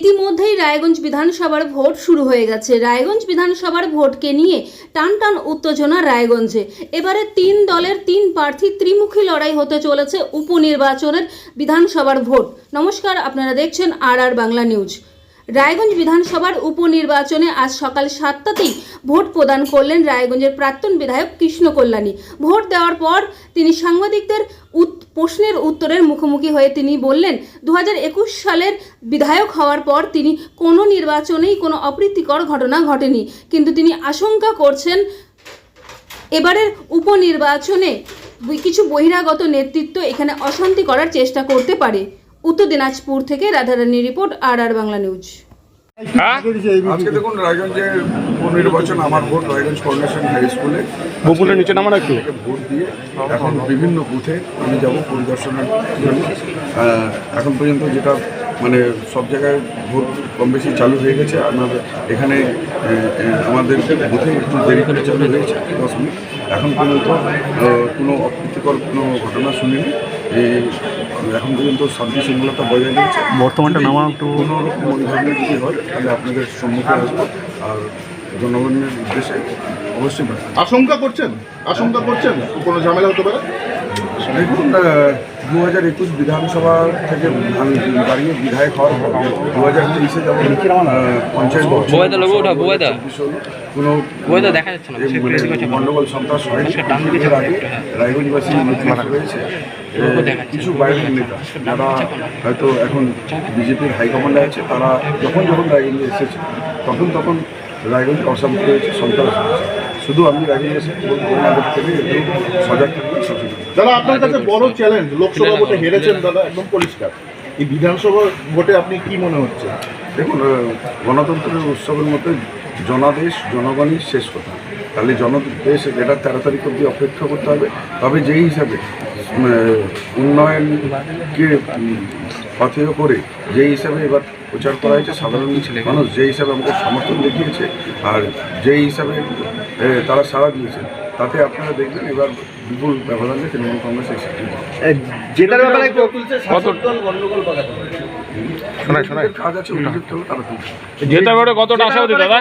ইতিমধ্যেই রায়গঞ্জ বিধানসভার ভোট শুরু হয়ে গেছে। রায়গঞ্জ বিধানসভার ভোটকে নিয়ে টান টান উত্তেজনা রায়গঞ্জে। এবারে তিন দলের তিন প্রার্থী ত্রিমুখী লড়াই হতে চলেছে উপনির্বাচনের বিধানসভার ভোট। নমস্কার, আপনারা দেখছেন R R Bangla news. Raiganj বিধানসভার উপনির্বাচনে আজ সকাল সাতটাতেই ভোট প্রদান করলেন রায়গঞ্জের প্রাক্তন বিধায়ক কৃষ্ণ কল্যাণী। ভোট দেওয়ার পর তিনি সাংবাদিকদের প্রশ্নের উত্তরের মুখোমুখি হয়ে তিনি বললেন দু হাজার একুশ সালের বিধায়ক হওয়ার পর তিনি কোনো নির্বাচনেই কোনো অপ্রীতিকর ঘটনা ঘটেনি। কিন্তু তিনি আশঙ্কা করছেন, এবারের উপনির্বাচনে কিছু বহিরাগত নেতৃত্ব এখানে অশান্তি করার চেষ্টা করতে পারে। উত্তর দিনাজপুর থেকে Radharani report R R Bangla news. আজকে দেখুন রায়গঞ্জের উপনির্বাচন আমার ভোট রায়গঞ্জ হাই স্কুলে। বকুলের নিচে ভোট দিয়ে এখন বিভিন্ন বুথে আমি যাব পরিদর্শনের জন্য। এখন পর্যন্ত যেটা মানে সব জায়গায় ভোট কম বেশি চালু হয়ে গেছে। আমাদের এখানে আমাদের বুথে একটু দেরি করে চালু হয়েছে দশ মিনিট। এখন পর্যন্ত কোনো অপ্রীতিকর কোনো ঘটনা শুনিনি। এই এখন পর্যন্ত শান্তি শৃঙ্খলাটা বজায় রয়েছে বর্তমানটা নামা একটু- কোনো রকম ধরনের যদি হয় তাহলে আপনাদের সম্মুখে আসব। আর জনগণের উদ্দেশ্যে অবশ্যই আশঙ্কা করছেন? আশঙ্কা করছেন? কোনো ঝামেলা হতে পারে? দেখুন দু হাজার একুশ বিধানসভা থেকে দাঁড়িয়ে বিধায়ক হওয়ার পর দু হাজার তেইশে যেমন পঞ্চায়েত। কোনো মানে। গন্ডগোল সন্ত্রাস হয়নি। হ্যাঁ। রায়গঞ্জবাসী ইতিহাস রয়েছে কিছু বাইরের নেতা। যারা হয়তো এখন বিজেপির হাইকমান্ডে আছে তারা যখন যখন রায়গঞ্জে এসেছে তখন তখন রায়গঞ্জ অশান্তি হয়েছে সন্ত্রাস হয়েছে। শুধু আমি রায়গঞ্জে এসে সজাগ থাকবেন সচেতন দাদা আপনার কাছে বড় চ্যালেঞ্জ লোকসভা ভোটে হেরেছেন দাদা একদম পরিষ্কার। এই বিধানসভা ভোটে আপনি কি মনে হচ্ছে? দেখুন গণতন্ত্রের উৎসবের মধ্যে জনাদেশ জনগণই শেষ কথা। তাহলে জনদেশ এটা তেরো তারিখ অবধি অপেক্ষা করতে হবে তবে যেই হিসাবে উন্নয়নকে পাথেয় করে যেই হিসাবে এবার প্রচার করা হয়েছে সাধারণ মানুষ যেই হিসাবে আমাকে সমর্থন দেখিয়েছে আর যেই হিসাবে তারা সাড়া দিয়েছে। তাতে আপনারা দেখবেন এবার বিপুল ব্যবধানে তৃণমূল কংগ্রেস এসেছে জেতার ব্যাপারে জেতার ব্যাপারে কতটা আশাবাদী দাদা?